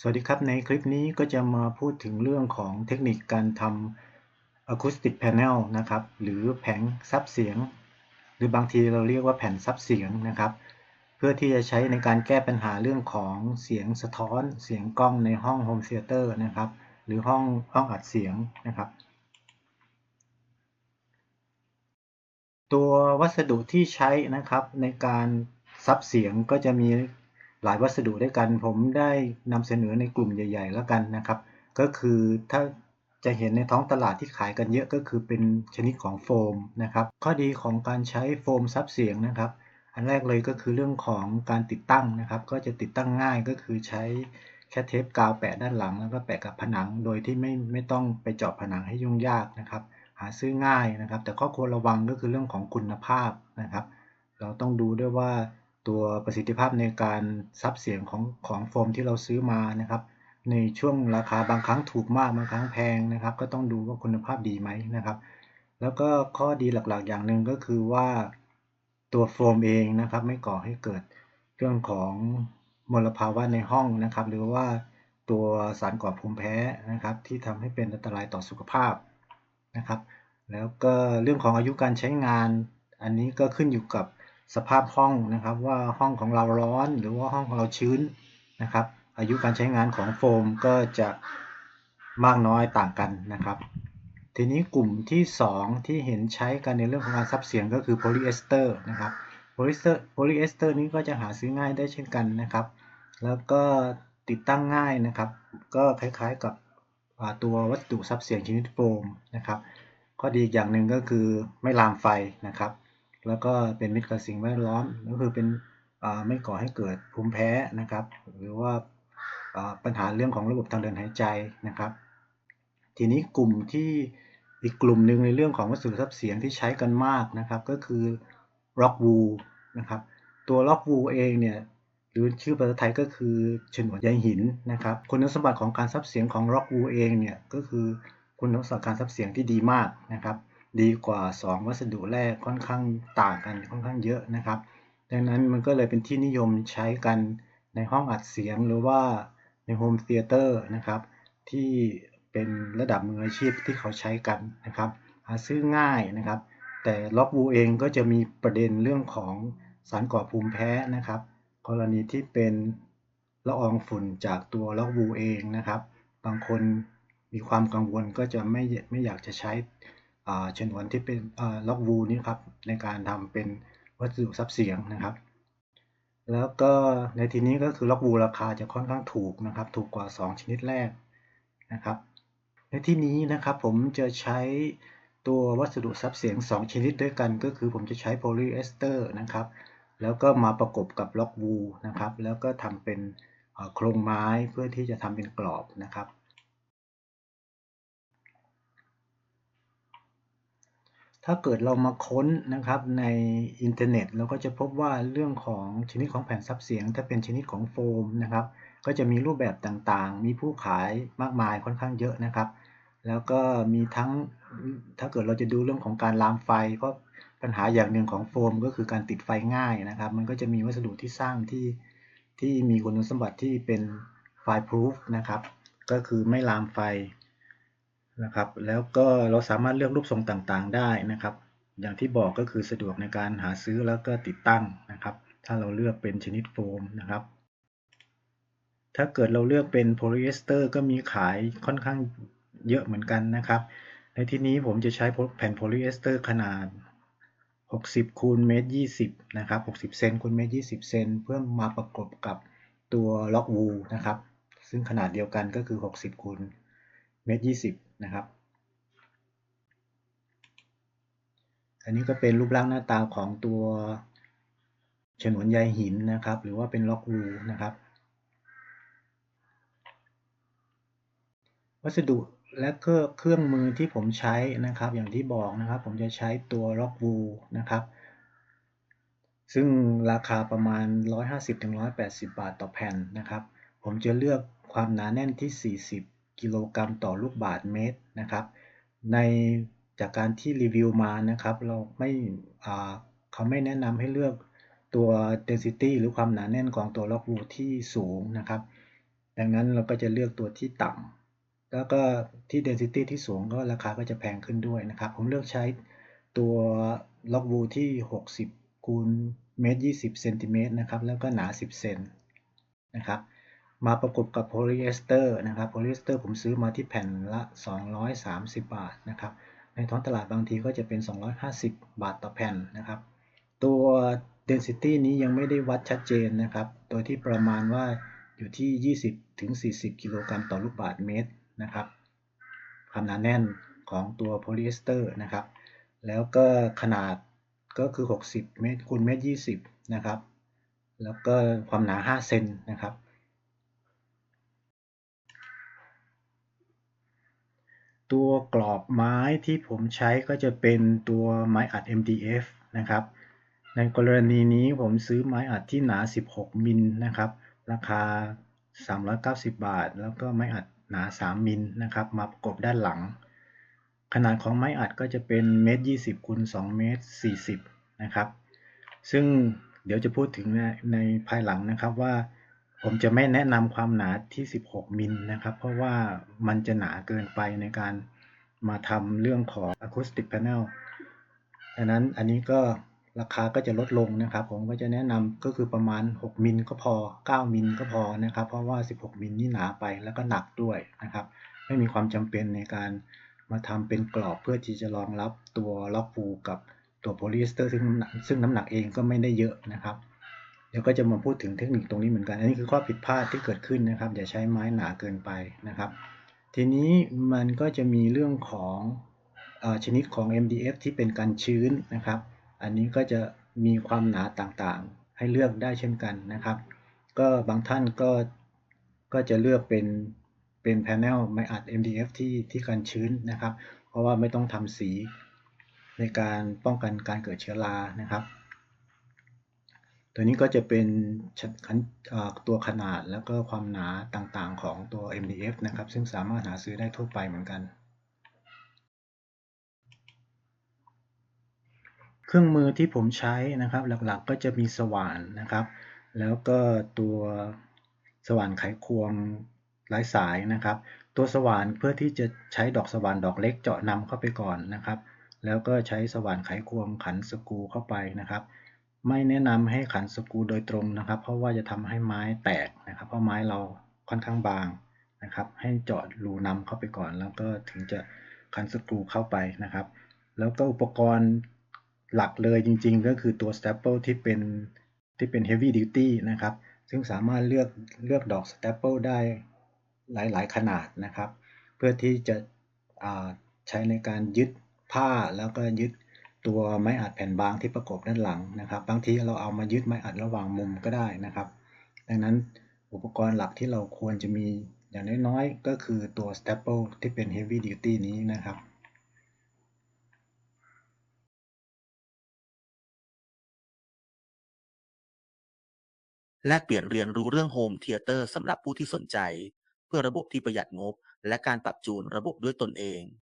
สวัสดีครับ ในคลิปนี้ก็จะมาพูดถึงเรื่องของเทคนิคการทำ acoustic panel นะครับ หรือแผงซับเสียง หรือบางทีเราเรียกว่าแผ่นซับเสียงนะครับ เพื่อที่จะใช้ในการแก้ปัญหาเรื่องของเสียงสะท้อน เสียงกล้องในห้องโฮมเ h เตอร์นะครับ หรือห้องห้องอัดเสียงนะครับ ตัววัสดุที่ใช้นะครับในการซับเสียงก็จะมี หลายวัสดุด้วยกัน ผมได้นำเสนอในกลุ่มใหญ่ ๆ แล้วกันนะครับ ก็คือถ้าจะเห็นในท้องตลาดที่ขายกันเยอะก็คือเป็นชนิดของโฟมนะครับ ข้อดีของการใช้โฟมซับเสียงนะครับ อันแรกเลยก็คือเรื่องของการติดตั้งนะครับ ก็จะติดตั้งง่ายก็คือใช้แค่เทปกาวแปะด้านหลัง แล้วก็แปะกับผนัง โดยที่ไม่ไม่ต้องไปเจาะผนังให้ยุ่งยากนะครับ หาซื้อง่ายนะครับ แต่ข้อควรระวังก็คือเรื่องของคุณภาพนะครับ เราต้องดูด้วยว่า ตัวประสิทธิภาพในการซับเสียงของของโฟมที่เราซื้อมานะครับ ในช่วงราคาบางครั้งถูกมากบางครั้งแพงนะครับ ก็ต้องดูว่าคุณภาพดีไหมนะครับ แล้วก็ข้อดีหลักๆ อย่างหนึ่งก็คือว่าตัวโฟมเองนะครับ ไม่ก่อให้เกิดเรื่องของมลภาวะในห้องนะครับ หรือว่าตัวสารก่อภูมิแพ้นะครับ ที่ทำให้เป็นอันตรายต่อสุขภาพนะครับ แล้วก็เรื่องของอายุการใช้งาน อันนี้ก็ขึ้นอยู่กับ สภาพห้องนะครับ ว่าห้องของเราร้อนหรือว่าห้องของเราชื้นนะครับ อายุการใช้งานของโฟมก็จะมากน้อยต่างกันนะครับ ทีนี้กลุ่มที่ 2 ที่เห็นใช้กันในเรื่องของการซับเสียงก็คือโพลีเอสเตอร์นะครับโพลีเอสเตอร์โพลีเอสเตอร์นี้ก็จะหาซื้อง่ายได้เช่นกันนะครับ แล้วก็ติดตั้งง่ายนะครับ ก็คล้ายๆกับตัววัสดุซับเสียงชนิดโฟมนะครับ ข้อดีอย่างหนึ่งก็คือไม่ลามไฟนะครับ แล้วก็เป็นมิตรกับสิ่งแวดล้อมก็คือเป็นไม่ก่อให้เกิดภูมิแพ้นะครับ หรือว่าปัญหาเรื่องของระบบทางเดินหายใจนะครับ ทีนี้กลุ่มที่อีกกลุ่มหนึ่งในเรื่องของวัสดุทับเสียงที่ใช้กันมากนะครับ ก็คือ rock wool นะครับตัว rock wool เองเนี่ยหรือชื่อภาษาไทยก็คือฉนวนใยหินนะครับ คุณสมบัติของการซับเสียงของ rock wool เองเนี่ยก็คือคุณสมบัติการซับเสียงที่ดีมากนะครับ ดีกว่า 2 วัสดุแรกค่อนข้างต่างกันค่อนข้างเยอะนะครับ ดังนั้นมันก็เลยเป็นที่นิยมใช้กันในห้องอัดเสียงหรือว่าในโฮมเธียเตอร์นะครับ ที่เป็นระดับมืออาชีพที่เขาใช้กันนะครับหาซื้อง่ายนะครับ แต่ล็อกวูเองก็จะมีประเด็นเรื่องของสารก่อภูมิแพ้นะครับ กรณีที่เป็นละอองฝุ่นจากตัวล็อกวูเองนะครับ บางคนมีความกังวลก็จะไม่ไม่อยากจะใช้ ชนวนที่เป็นล็อกวูนี่ครับในการทำเป็นวัสดุซับเสียงนะครับ แล้วก็ในทีนี้ก็คือล็อกวูราคาจะค่อนข้างถูกนะครับ ถูกกว่า 2 ชนิดแรกนะครับ ในที่นี้นะครับผมจะใช้ตัววัสดุซับเสียง 2 ชนิดด้วยกัน ก็คือผมจะใช้โพลีเอสเตอร์นะครับ แล้วก็มาประกบกับล็อกวูนะครับ แล้วก็ทำเป็นโครงไม้เพื่อที่จะทำเป็นกรอบนะครับ ถ้าเกิดเรามาค้นนะครับในอินเทอร์เน็ตเราก็จะพบว่าเรื่องของชนิดของแผ่นซับเสียง ถ้าเป็นชนิดของโฟมนะครับ ก็จะมีรูปแบบต่างๆ มีผู้ขายมากมายค่อนข้างเยอะนะครับ แล้วก็มีทั้งถ้าเกิดเราจะดูเรื่องของการลามไฟก็ปัญหาอย่างหนึ่งของโฟมก็คือการติดไฟง่ายนะครับ มันก็จะมีวัสดุที่สร้างที่ที่มีคุณสมบัติที่เป็นไฟพรูฟนะครับ ก็คือไม่ลามไฟ นะครับ แล้วก็เราสามารถเลือกรูปทรงต่างๆ ได้นะครับ อย่างที่บอกก็คือสะดวกในการหาซื้อแล้วก็ติดตั้งนะครับ ถ้าเราเลือกเป็นชนิดโฟมนะครับ ถ้าเกิดเราเลือกเป็นโพลีเอสเตอร์ก็มีขายค่อนข้างเยอะเหมือนกันนะครับ ในที่นี้ผมจะใช้แผ่นโพลีเอสเตอร์ขนาด 60คูณเมตร20นะครับ 60 เซนคูณเมตร20 เซนเพื่อมาประกบกับตัวล็อกวูนะครับ ซึ่งขนาดเดียวกันก็คือ 60คูณเมตร20 นะครับ อันนี้ก็เป็นรูปร่างหน้าตาของตัวฉนวนใยหินนะครับ หรือว่าเป็นล็อกวูนะครับ วัสดุและเครื่องมือที่ผมใช้นะครับ อย่างที่บอกนะครับ ผมจะใช้ตัวล็อกวูนะครับ ซึ่งราคาประมาณ 150-180 บาทต่อแผ่นนะครับ ผมจะเลือกความหนาแน่นที่ 40 กิโลกรัมต่อลูกบาศก์เมตรนะครับ ในจากการที่รีวิวมานะครับ เราไม่เขาไม่แนะนำให้เลือกตัว density หรือความหนาแน่นของตัวล็อกวูที่สูงนะครับ ดังนั้นเราก็จะเลือกตัวที่ต่ำแล้วก็ที่ density ที่สูงก็ราคาก็จะแพงขึ้นด้วยนะครับ ผมเลือกใช้ตัวล็อกวูที่ 60คูณเมตร20เซนติเมตรนะครับ แล้วก็หนา 10เซนนะครับ มาประกบกับโพลีเอสเตอร์นะครับโพลีเอสเตอร์ผมซื้อมาที่แผ่นละ 230 บาทนะครับในท้องตลาดบางทีก็จะเป็น 250 บาทต่อแผ่นนะครับ ตัว density นี้ยังไม่ได้วัดชัดเจนนะครับ โดยที่ประมาณว่าอยู่ที่ 20 ถึง 40 กิโลกรัมต่อลูกบาศก์เมตรนะครับความหนาแน่นของตัวโพลีเอสเตอร์นะครับ แล้วก็ขนาดก็คือ 60 เมตรคูณเมตร 20 นะครับ แล้วก็ความหนา 5 เซนนะครับ ตัวกรอบไม้ที่ผมใช้ก็จะเป็นตัวไม้อัด MDF นะครับ ในกรณีนี้ผมซื้อไม้อัดที่หนา 16 มิลนะครับ ราคา 390 บาท แล้วก็ไม้อัดหนา 3 มิลนะครับ มาประกบด้านหลัง ขนาดของไม้อัดก็จะเป็นเมตร20คูณ2เมตร40นะครับ ซึ่งเดี๋ยวจะพูดถึงในในภายหลังนะครับว่า ผมจะไม่แนะนำความหนาที่ 16 มิลนะครับ เพราะว่ามันจะหนาเกินไปในการมาทำเรื่องของ Acoustic Panel ดังนั้นอันนี้ก็ราคาก็จะลดลงนะครับ ผมก็จะแนะนำก็คือประมาณ 6 มิลก็พอ 9 มิลก็พอนะครับ เพราะว่า 16 มิลนี่หนาไปแล้วก็หนักด้วยนะครับ ไม่มีความจำเป็นในการมาทำเป็นกรอบเพื่อที่จะรองรับตัวล็อกฟูกับตัวโพลีเอสเตอร์ซึ่งซึ่งน้ำหนักเองก็ไม่ได้เยอะนะครับ เดี๋ยวก็จะมาพูดถึงเทคนิคตรงนี้เหมือนกัน อันนี้คือข้อผิดพลาดที่เกิดขึ้นนะครับ อย่าใช้ไม้หนาเกินไปนะครับ ทีนี้มันก็จะมีเรื่องของอชนิดของ MDF ที่เป็นกันชื้นนะครับ อันนี้ก็จะมีความหนาต่างๆ ให้เลือกได้เช่นกันนะครับ ก็บางท่านก็ก็จะเลือกเป็นเป็นแผงไม้อัด MDF ที่ที่กันชื้นนะครับ เพราะว่าไม่ต้องทำสีในการป้องกันการเกิดเชื้อรานะครับ ตัวนี้ก็จะเป็นตัวขนาดแล้วก็ความหนาต่างๆของตัว MDF นะครับ ซึ่งสามารถหาซื้อได้ทั่วไปเหมือนกัน เครื่องมือที่ผมใช้นะครับ หลักๆก็จะมีสว่านนะครับ แล้วก็ตัวสว่านไขควงหลายสายนะครับ ตัวสว่านเพื่อที่จะใช้ดอกสว่านดอกเล็กเจาะนำเข้าไปก่อนนะครับ แล้วก็ใช้สว่านไขควงขันสกรูเข้าไปนะครับ ไม่แนะนำให้ขันสกรูโดยตรงนะครับ เพราะว่าจะทำให้ไม้แตกนะครับ เพราะไม้เราค่อนข้างบางนะครับ ให้เจาะรูนำเข้าไปก่อน แล้วก็ถึงจะขันสกรูเข้าไปนะครับ แล้วก็อุปกรณ์หลักเลยจริง ๆ ก็คือตัว staple ที่เป็นที่เป็น heavy duty นะครับ ซึ่งสามารถเลือกเลือกดอก staple ได้หลาย ๆ ขนาดนะครับ เพื่อที่จะใช้ในการยึดผ้าแล้วก็ยึด ตัวไม้อัดแผ่นบางที่ประกบด้านหลังนะครับ บางทีเราเอามายึดไม้อัดระหว่างมุมก็ได้นะครับ ดังนั้นอุปกรณ์หลักที่เราควรจะมีอย่างน้อยๆก็คือตัว staple ที่เป็น heavy duty นี้นะครับแลกเปลี่ยนเรียนรู้เรื่องโฮมเธียเตอร์สำหรับผู้ที่สนใจ เพื่อระบบที่ประหยัดงบ และการปรับจูนระบบด้วยตนเอง